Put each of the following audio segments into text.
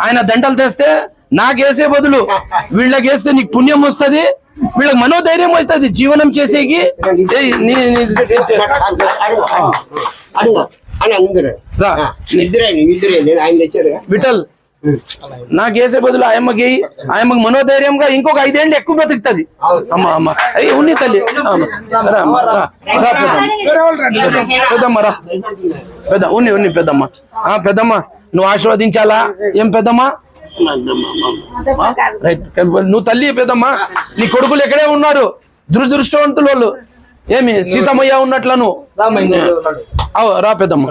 ఆయన దండలు తెస్తే నాకేసే బదులు వీళ్ళకి వేస్తే నీకు పుణ్యం వస్తది వీళ్ళకి మనోధైర్యం వస్తుంది జీవనం చేసేకి. ఏయ్, నాకు వేసే నాకేసే బదులు ఆయమ్మకి ఆయమ్మకి మనోధైర్యంగా ఇంకొక ఐదేళ్ళు ఎక్కువ బతుకుతుంది అమ్మ అమ్మ. అయ్యి ఉన్ని తల్లి. పెద్దమ్మ. రా. పెద్ద ఉన్ని ఉన్ని పెద్దమ్మ. ఆ పెద్దమ్మ నువ్వు ఆశీర్వదించాలా? ఏం పెద్దమ్మ? రైట్. నువ్వు తల్లి పెద్దమ్మ. నీ కొడుకులు ఎక్కడే ఉన్నారు? దురదృష్టవంతులు వాళ్ళు. ఏమి? సీతమ్మయ్య ఉన్నట్లను. అవు రా పెద్దమ్మ.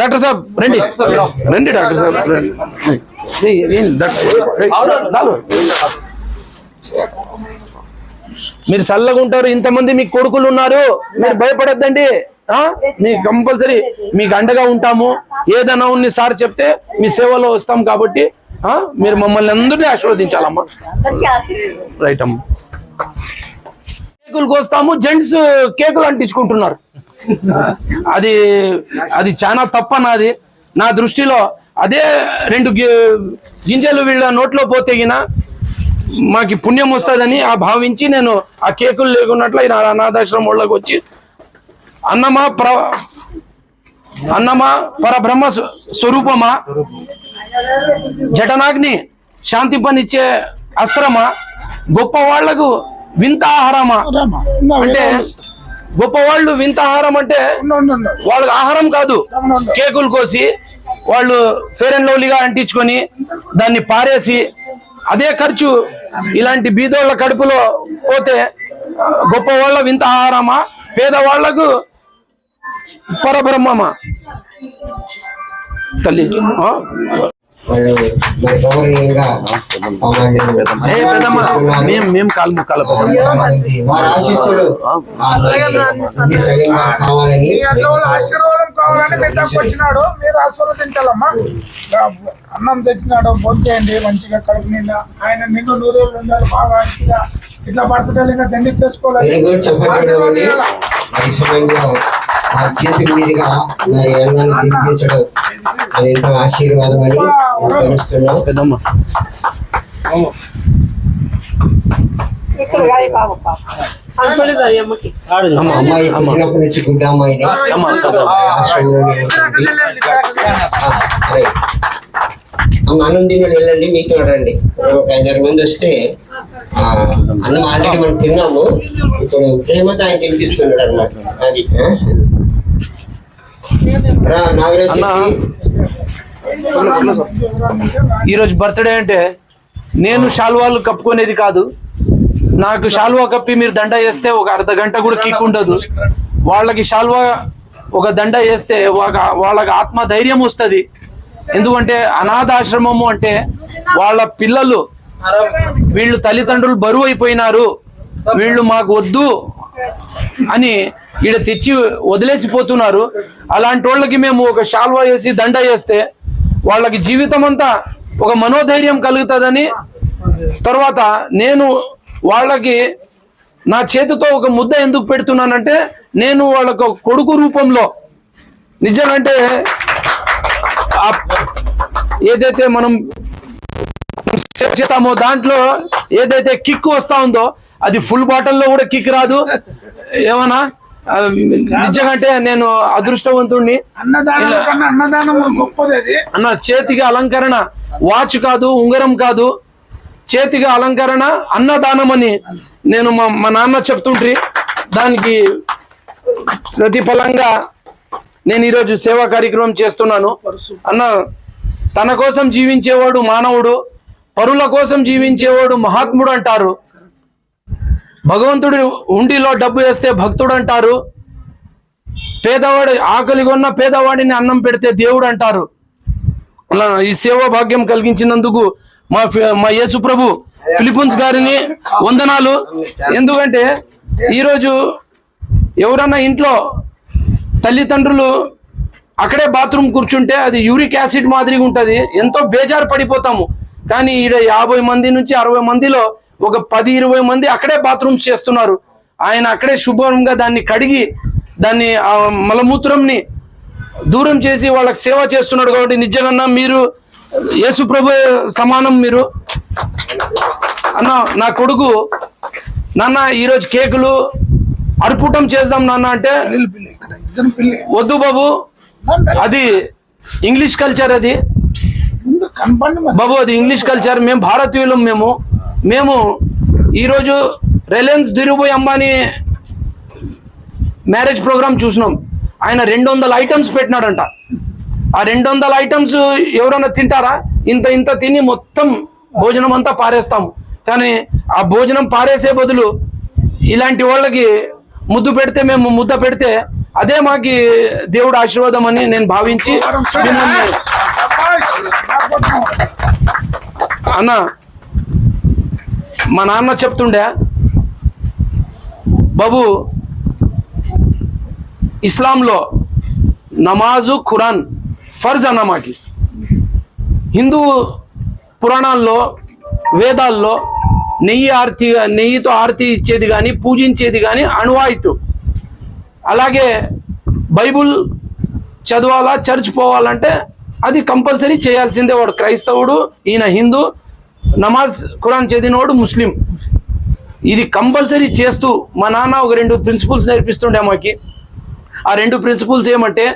డాక్టర్ సాబ్ రండి. రండి డాక్టర్ సాబ్ మీరు చల్లగా ఉంటారు ఇంతమంది మీకు కొడుకులు ఉన్నారు. మీరు భయపడొద్దండి. ఆ? మీకు కంపల్సరీ మీకు అండగా ఉంటాము. ఏదైనా ఉంది సార్ చెప్తే మీ సేవలో వస్తాం కాబట్టి ఆ? మీరు మమ్మల్ని అందరినీ ఆశీర్వదించాలమ్మా. రైట్ అమ్మా. కేకులు కోస్తాము జెంట్స్ కేకులు అంటించుకుంటున్నారు. అది అది చాలా తప్పనాది నా దృష్టిలో అదే రెండు గి- గింజలు వీళ్ళ నోట్లో పోతే గిన మాకి పుణ్యం వస్తుందని ఆ భావించి నేను ఆ కేకులు లేకున్నట్లు నా అనాథాశ్రమం వాళ్ళకి వచ్చి అన్నమా ప్ర అన్నమా పరబ్రహ్మ స్వరూపమా? జటనాగ్ని శాంతింపనిచ్చే అస్త్రమా? గొప్ప వాళ్ళకు వింత ఆహారమా? అంటే గొప్ప వాళ్ళు వింత ఆహారం అంటే వాళ్ళకి ఆహారం కాదు. కేకులు కోసి వాళ్ళు ఫేర్ అండ్ లవ్లీగా అంటించుకొని దాన్ని పారేసి అదే ఖర్చు. ఇలాంటి బీదోళ్ళ కడుపులో పోతే గొప్ప వాళ్ళ వింత ఆహారమా పేదవాళ్ళకు పరబ్రహ్మమా? తల్లి? వాళ్ళు మరి గౌరవంగా మమ్మల్ని ఏ పెద్దమ్మ మేం మేం కాలు ముక్కాల వారి ఆశీస్సులు. సరిగా కావాలని ఆశీర్వాదం కావాలని మీ దగ్గరకు వచ్చినాడు. మీరు ఆశీర్వదించాలమ్మా అన్నం తెచ్చినాడు. భోజనం చేయండి. మంచిగా కడుపు నిండా. ఆయన నిండు నూరేళ్ళు ఉండాలి. బాగా మంచిగా ఇట్లా బర్త్డే ఇంకా దండి చేసుకోవాలి. వెరీ గుడ్ చెప్పండి ఆశీర్వాదం ఇవ్వాలా? మరి సమయంలో ఆ చేతి మీదుగా మరి ఎంతో ఆశీర్వాదం అని పెద్దమ్మ అమ్మాయి అమ్మ నుంచి గుడ్డ అమ్మాయిని అన్నం తిని వెళ్ళండి మీకు రండి ఒక ఐదారు మంది వస్తే అన్నం ఆల్రెడీ మనం తిన్నాము ఇప్పుడు ప్రేమతో ఆయన తినిపిస్తున్నాడు అనమాట అది ఆ? నాగరాజ్ ఈరోజు బర్త్డే అంటే నేను శాల్వాలు కప్పుకునేది కాదు. నాకు షాల్వా కప్పి మీరు దండ వేస్తే ఒక అర్ధ గంట కూడా కిక్ ఉండదు. వాళ్ళకి షాల్వా ఒక దండ వేస్తే వాళ్ళకి ఆత్మ ధైర్యం వస్తుంది. ఎందుకంటే అనాథాశ్రమము అంటే వాళ్ళ పిల్లలు వీళ్ళు తల్లిదండ్రులు బరువు అయిపోయినారు వీళ్ళు మాకు వద్దు అని ఈడ తెచ్చి వదిలేసిపోతున్నారు. అలాంటి వాళ్ళకి మేము ఒక షాల్వా వేసి దండ వేస్తే వాళ్ళకి జీవితం అంతా ఒక మనోధైర్యం కలుగుతుందని తర్వాత నేను వాళ్ళకి నా చేతితో ఒక ముద్ద ఎందుకు పెడుతున్నానంటే నేను వాళ్ళకు కొడుకు రూపంలో నిజమంటే ఆ- ఏదైతే మనం చేస్తామో దాంట్లో ఏదైతే కిక్ వస్తా ఉందో అది ఫుల్ బాటిల్లో కూడా కిక్ రాదు. ఏమన్నా? నిజంగా అంటే నేను అదృష్టవంతుణ్ణి. అన్నదానం కన్నా అన్నదానం గొప్పది అది. అన్న చేతికి అలంకరణ వాచ్ కాదు ఉంగరం కాదు చేతికి అలంకరణ అన్నదానం అని నేను మా మా నాన్న చెప్తుండ్రి. దానికి ప్రతిఫలంగా నేను ఈరోజు సేవా కార్యక్రమం చేస్తున్నాను. అన్న తన కోసం జీవించేవాడు మానవుడు పరుల కోసం జీవించేవాడు మహాత్ముడు అంటారు. భగవంతుడి ఉండిలో డబ్బు వేస్తే భక్తుడు అంటారు. పేదవాడి ఆకలి కొన్న పేదవాడిని అన్నం పెడితే దేవుడు అంటారు. ఈ సేవా భాగ్యం కలిగించినందుకు మా మా యేసు ప్రభు ఫిలిపున్స్ గారిని వందనాలు. ఎందుకంటే ఈరోజు ఎవరన్నా ఇంట్లో తల్లిదండ్రులు అక్కడే బాత్రూమ్ కూర్చుంటే అది యూరిక్ యాసిడ్ మాదిరిగా ఉంటుంది. ఎంతో బేజారు పడిపోతాము. కానీ ఈడ యాభై మంది నుంచి అరవై మందిలో ఒక పది ఇరవై మంది అక్కడే బాత్రూమ్స్ చేస్తున్నారు. ఆయన అక్కడే శుభ్రంగా దాన్ని కడిగి దాన్ని మలమూత్రంని దూరం చేసి వాళ్ళకి సేవ చేస్తున్నాడు కాబట్టి నిజంగా మీరు యేసు ప్రభు సమానం మీరు. అన్న నా కొడుకు నాన్న ఈరోజు కేకులు అర్పుటం చేద్దాం నాన్న అంటే వద్దు బాబు. అది ఇంగ్లీష్ కల్చర్ అది. బాబు అది ఇంగ్లీష్ కల్చర్. మేము భారతీయులం మేము. మేము ఈరోజు Reliance Dhirubhai Ambani marriage programme చూసినాం. ఆయన రెండు వందల ఐటమ్స్ పెట్టినాడంట. ఆ రెండు వందల ఐటమ్స్ ఎవరైనా తింటారా? ఇంత ఇంత తిని మొత్తం భోజనం అంతా పారేస్తాము. కానీ ఆ భోజనం పారేసే బదులు ఇలాంటి వాళ్ళకి ముద్దు పెడితే మేము ముద్ద పెడితే అదే మాకి దేవుడు ఆశీర్వాదం అని నేను భావించి. అన్న మా నాన్న చెప్తుండే బాబు ఇస్లాంలో నమాజు ఖురాన్ ఫర్జ్ అన్న మాకి హిందూ పురాణాల్లో వేదాల్లో నెయ్యి ఆర్తి నెయ్యితో ఆర్తి ఇచ్చేది కానీ పూజించేది కానీ అణువాయితు. అలాగే బైబుల్ చదవాలా చర్చ్ పోవాలంటే అది కంపల్సరీ చేయాల్సిందే వాడు. క్రైస్తవుడు ఈయన హిందూ నమాజ్ ఖురాన్ చదివినోడు ముస్లిం. ఇది కంపల్సరీ చేస్తూ మా నాన్న ఒక రెండు ప్రిన్సిపల్స్ నేర్పిస్తుండే మాకి. ఆ రెండు ప్రిన్సిపల్స్ ఏమంటే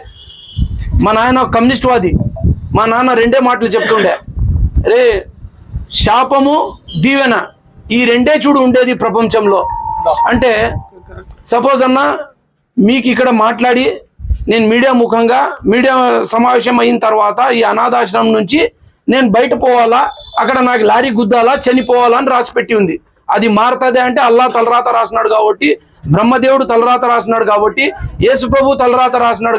మా నాయన కమ్యూనిస్ట్ వాది మా నాన్న రెండే మాటలు చెప్తుండే. రే శాపము దీవెన ఈ రెండే చూడు ఉండేది ప్రపంచంలో. అంటే సపోజ్ అన్న మీకు ఇక్కడ మాట్లాడి నేను మీడియా ముఖంగా మీడియా సమావేశం అయిన తర్వాత ఈ అనాథాశ్రమం నుంచి నేను బయట పోవాలా? అక్కడ నాకు లారీ గుద్దాలా చనిపోవాలా అని రాసి పెట్టి ఉంది. అది మారుతుంది అంటే అల్లా తలరాత రాసినాడు కాబట్టి బ్రహ్మదేవుడు తలరాత రాసినాడు కాబట్టి యేసుప్రభు తలరాత రాసినాడు